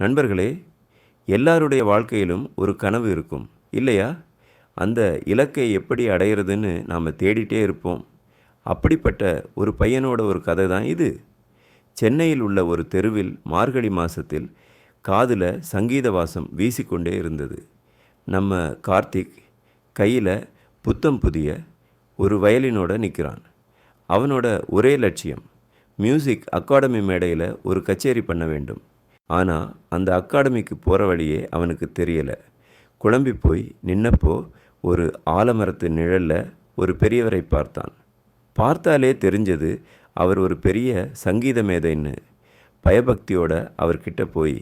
நண்பர்களே எல்லாருடைய வாழ்க்கையிலும் ஒரு கனவு இருக்கும் இல்லையா? அந்த இலக்கை எப்படி அடையிறதுன்னு நாம் தேடிட்டே இருப்போம். அப்படிப்பட்ட ஒரு பையனோட ஒரு கதை தான் இது. சென்னையில் உள்ள ஒரு தெருவில் மார்கழி மாதத்தில் காதில் சங்கீத வாசம் வீசிக்கொண்டே இருந்தது. நம்ம கார்த்திக் கையில் புத்தம் புதிய ஒரு வயலினோட நிற்கிறான் அவனோட ஒரே லட்சியம் மியூசிக் அகாடமி மேடையில் ஒரு கச்சேரி பண்ண வேண்டும். ஆனால் அந்த அகாடமிக்கு போகிற வழியே அவனுக்கு தெரியலை. குழம்பி போய் நின்னப்போ ஒரு ஆலமரத்து நிழலில் ஒரு பெரியவரை பார்த்தான். பார்த்தாலே தெரிஞ்சது அவர் ஒரு பெரிய சங்கீத மேதைன்னு பயபக்தியோட அவர்கிட்ட போய்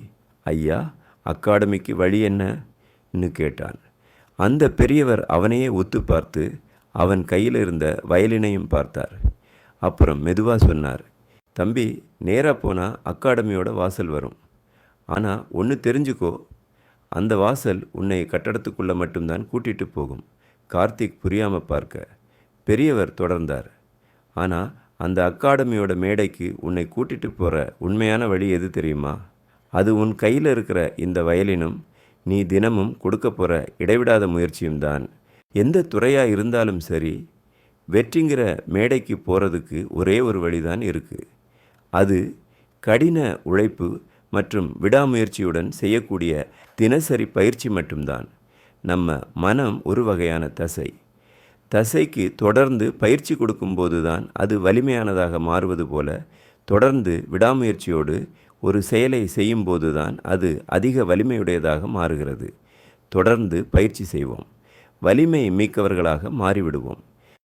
ஐயா அகாடமிக்கு வழி என்னன்னு கேட்டான். அந்த பெரியவர் அவனையே ஒத்து பார்த்து அவன் கையில் இருந்த வயலினையும் பார்த்தார். அப்புறம் மெதுவாக சொன்னார் தம்பி நேராக போனால் அகாடமியோட வாசல் வரும். ஆனால் ஒன்று தெரிஞ்சுக்கோ. அந்த வாசல் உன்னை கட்டடத்துக்குள்ளே மட்டும்தான் கூட்டிகிட்டு போகும். கார்த்திக் புரியாமல் பார்க்க. பெரியவர் தொடர்ந்தார். ஆனால் அந்த அகாடமியோட மேடைக்கு உன்னை கூட்டிகிட்டு போகிற உண்மையான வழி எது தெரியுமா? அது உன் கையில் இருக்கிற இந்த வயலினும் நீ தினமும் கொடுக்க போகிற இடைவிடாத முயற்சியும் தான். எந்த துறையாக இருந்தாலும் சரி வெற்றிங்கிற மேடைக்கு போகிறதுக்கு ஒரே ஒரு வழிதான் இருக்குது அது கடின உழைப்பு மற்றும் விடாமுயற்சியுடன் செய்யக்கூடிய தினசரி பயிற்சி மட்டும்தான். நம்ம மனம் ஒரு வகையான தசை. தசைக்கு தொடர்ந்து பயிற்சி கொடுக்கும்போது தான் அது வலிமையானதாக மாறுவது போல தொடர்ந்து விடாமுயற்சியோடு ஒரு செயலை செய்யும்போது தான் அது அதிக வலிமையுடையதாக மாறுகிறது. தொடர்ந்து பயிற்சி செய்வோம். வலிமை மிக்கவர்களாக மாறிவிடுவோம்.